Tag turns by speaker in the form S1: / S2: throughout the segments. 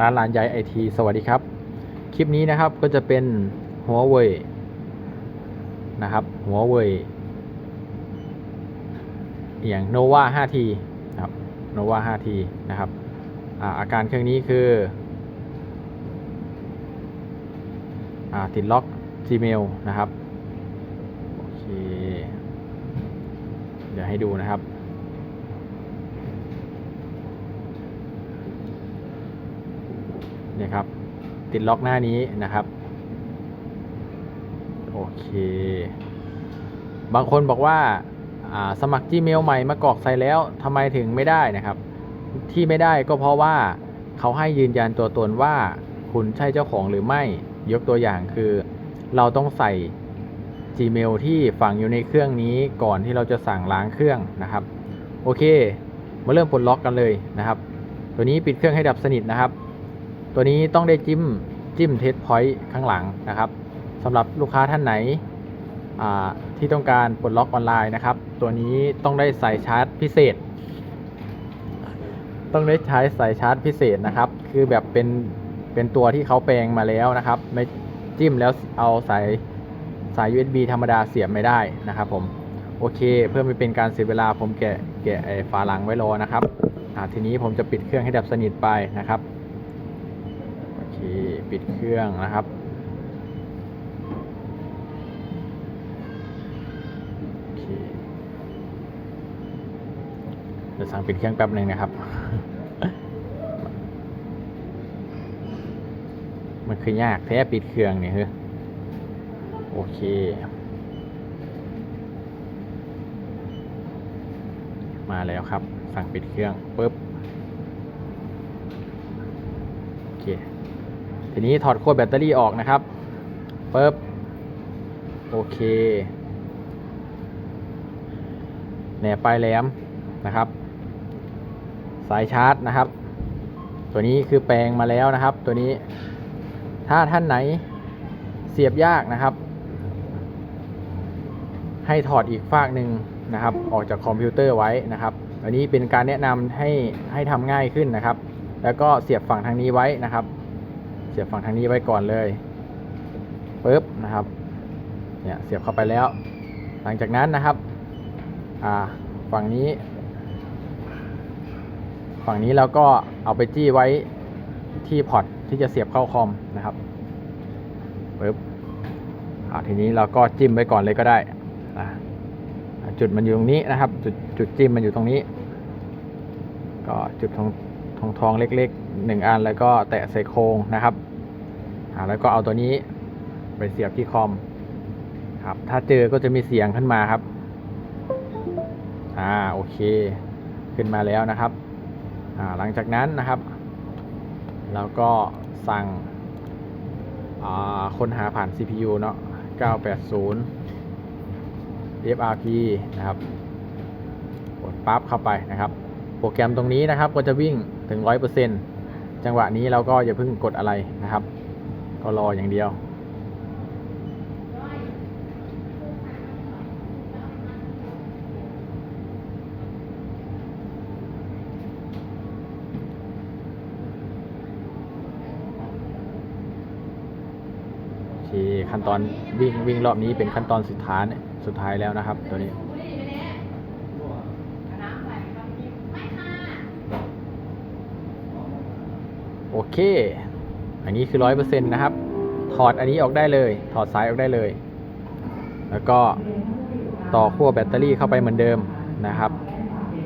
S1: ร้านหลานใหญ่ไอทีสวัสดีครับ คลิปนี้นะครับก็จะเป็นหัวเว่ยนะครับหัวเว่ยอย่างโนวา 5T นะครับโนวา 5T นะครับอาอาการเครื่องนี้คืออติดล็อก Gmail นะครับ โอเค เดี๋ยวให้ดูนะครับ เนี่ครับ ติดล็อกหน้านี้นะครับ โอเค บางคนบอกว่าอ่าสมัคร Gmail ใหม่มากรอกใส่แล้วทำไมถึงไม่ได้นะครับ ที่ไม่ได้ก็เพราะว่าเขาให้ยืนยันตัวตนว่าคุณใช่เจ้าของหรือไม่ยกตัวอย่างคือ เราต้องใส่ Gmail ที่ฝังอยู่ในเครื่องนี้ก่อนที่เราจะสั่งล้างเครื่องนะครับ โอเค มาเริ่มปลดล็อกกันเลยนะครับ ตัวนี้ปิดเครื่องให้ดับสนิทนะครับ ตัวนี้ต้องได้จิ้มจิ้มเทสพอยต์ข้างหลังนะครับสำหรับลูกค้าท่านไหนที่ต้องการปลดล็อกออนไลน์นะครับ ตัวนี้ต้องได้ใส่ชาร์จพิเศษ ต้องได้ใช้สายชาร์จพิเศษนะครับ คือแบบเป็นเป็นตัวที่เขาแปลงมาแล้วนะครับ ไม่จิ้มแล้วเอาสายสาย USB ธรรมดาเสียบไม่ได้นะครับผมโอเค เพื่อไม่เป็นการเสียเวลาผมแกะแกะไอ้ฝาหลังไว้รอนะครับทีนี้ผมจะปิดเครื่องให้ดับสนิทไปนะครับ ปิดเครื่องนะครับโอเคเดี๋ยวสั่งปิดเครื่องแป๊บหนึ่งนะครับ มันคือยากแท้ปิดเครื่องเนี่ยเฮ้ยโอเคมาแล้วครับ สั่งปิดเครื่องปุ๊บ โอเค ทีนี้ถอดขั้วแบตเตอรี่ออกนะครับปุ๊บโอเคแหนบปลายแหลมนะครับ สายชาร์จนะครับ ตัวนี้คือแปลงมาแล้วนะครับ ตัวนี้ถ้าท่านไหนเสียบยากนะครับ ให้ถอดอีกฝากหนึ่งนะครับ ออกจากคอมพิวเตอร์ไว้นะครับอันนี้เป็นการแนะนำให้ให้ทำง่ายขึ้นนะครับ แล้วก็เสียบฝั่งทางนี้ไว้นะครับ เสียบฝั่งทางนี้ไว้ก่อนเลยปึ๊บนะครับเนี่ยเสียบเข้าไปแล้ว หลังจากนั้นนะครับอ่าฝั่งนี้ ฝั่งนี้เราก็เอาไปจี้ไว้ที่พอร์ตที่จะเสียบเข้าคอมนะครับปึ๊บอ่าทีนี้เราก็จิ้มไว้ก่อนเลยก็ได้อ่าจุดมันอยู่ตรงนี้นะครับ จุดจุดจิ้มมันอยู่ตรงนี้ ก็จุดทอง ทองทองเล็กๆหนึ่งอันแล้วก็แตะใส่โครงนะครับแล้วก็เอาตัวนี้ไปเสียบที่คอมครับ ถ้าเจอก็จะมีเสียงขึ้นมาครับ อ่าโอเค ขึ้นมาแล้วนะครับ อ่าหลังจากนั้นนะครับ แล้วก็สั่งอ่าค้นหาผ่าน CPU เนาะ980 FRP นะครับ กดปั๊บเข้าไปนะครับ โปรแกรมตรงนี้นะครับ ก็จะวิ่งถึง 100%จังหวะนี้เราก็อย่าเพิ่งกดอะไรนะครับ ก็รออย่างเดียว ขั้นตอนวิ่งวิ่งรอบนี้เป็นขั้นตอนสุดท้านี่ยสุดท้ายแล้วนะครับ ตัวนี้ โอ เค อันนี้คือร้อยเปอร์เซ็นต์นะครับ ถอดอันนี้ออกได้เลย ถอดสายออกได้เลย แล้วก็ต่อขั้วแบตเตอรี่เข้าไปเหมือนเดิมนะครับ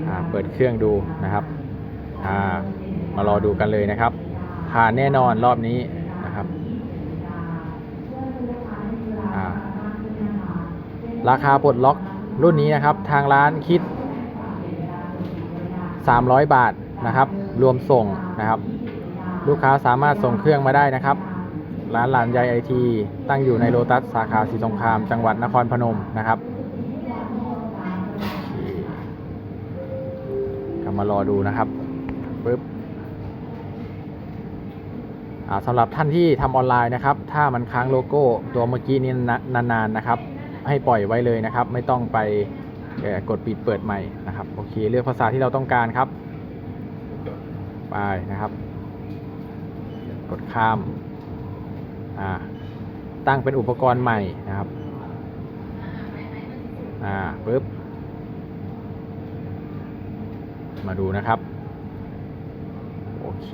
S1: อ่าเปิดเครื่องดูนะครับอ่ามารอดูกันเลยนะครับ ผ่านแน่นอนรอบนี้นะครับอ่าราคาปลดล็อกรุ่นนี้นะครับ ทางร้านคิด 300 บาทนะครับ รวมส่งนะครับ ลูกค้าสามารถส่งเครื่องมาได้นะครับ ร้านหลานใยไอที ตั้งอยู่ในโลตัสสาขาสีสงคราม จังหวัดนครพนมนะครับกลับมารอดูนะครับปึ๊บสำหรับท่านที่ทำออนไลน์นะครับ ถ้ามันค้างโลโก้ตัวเมื่อกี้นี้นานๆนะครับ ให้ปล่อยไว้เลยนะครับ ไม่ต้องไปกดปิดเปิดใหม่นะครับ โอเค เลือกภาษาที่เราต้องการครับ ไปนะครับ กดข้ามอ่าตั้งเป็นอุปกรณ์ใหม่นะครับอ่าปึ๊บมาดูนะครับ โอเค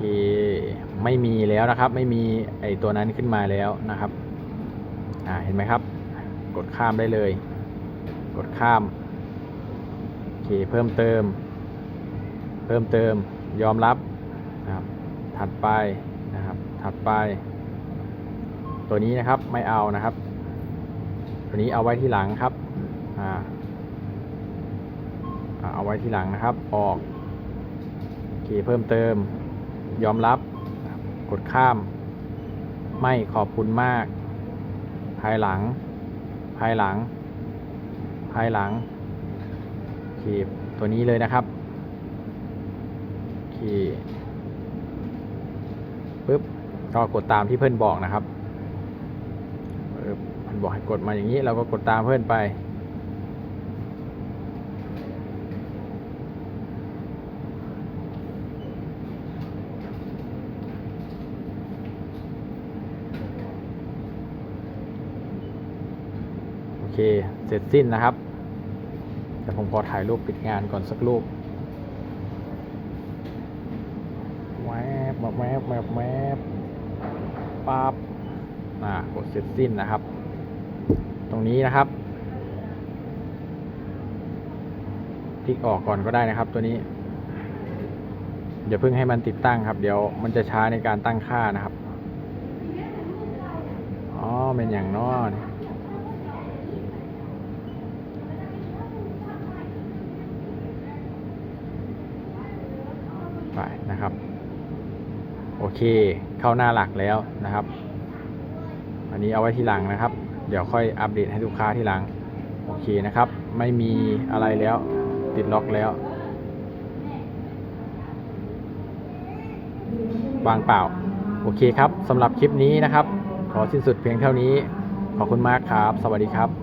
S1: ไม่มีแล้วนะครับ ไม่มีไอตัวนั้นขึ้นมาแล้วนะครับอ่าเห็นไหมครับ กดข้ามได้เลย กดข้ามโอเคเพิ่มเติม เพิ่มเติมยอมรับนะครับถัดไป ถัดไป ตัวนี้นะครับไม่เอานะครับ ตัวนี้เอาไว้ที่หลังครับอ่าเอาไว้ที่หลังนะครับ ออกโอเคเพิ่มเติม ยอมรับกดข้าม ไม่ขอบคุณมาก ภายหลัง ภายหลัง ภายหลังโอเคตัวนี้เลยนะครับโอเคปึ๊บ ก็กดตามที่เพื่อนบอกนะครับปึ๊บมันบอกให้กดมาอย่างนี้ เราก็กดตามเพื่อนไป โอเค เสร็จสิ้นนะครับแต่ผมขอถ่ายรูปปิดงานก่อนสักรูปแวบแวบแวบแวบแวบ ปั๊บอ่ากดเสร็จสิ้นนะครับ ตรงนี้นะครับคลิกออกก่อนก็ได้นะครับ ตัวนี้อย่าเพิ่งให้มันติดตั้งครับ เดี๋ยวมันจะช้าในการตั้งค่านะครับอ๋อเป็นอย่างนอนไปนะครับ โอเค เข้าหน้าหลักแล้วนะครับ อันนี้เอาไว้ที่หลังนะครับ เดี๋ยวค่อยอัปเดตให้ลูกค้าที่หลัง โอเคนะครับ ไม่มีอะไรแล้ว ติดล็อกแล้ว วางเปล่า โอเคครับสำหรับคลิปนี้นะครับ ขอสิ้นสุดเพียงเท่านี้ ขอบคุณมากครับ สวัสดีครับ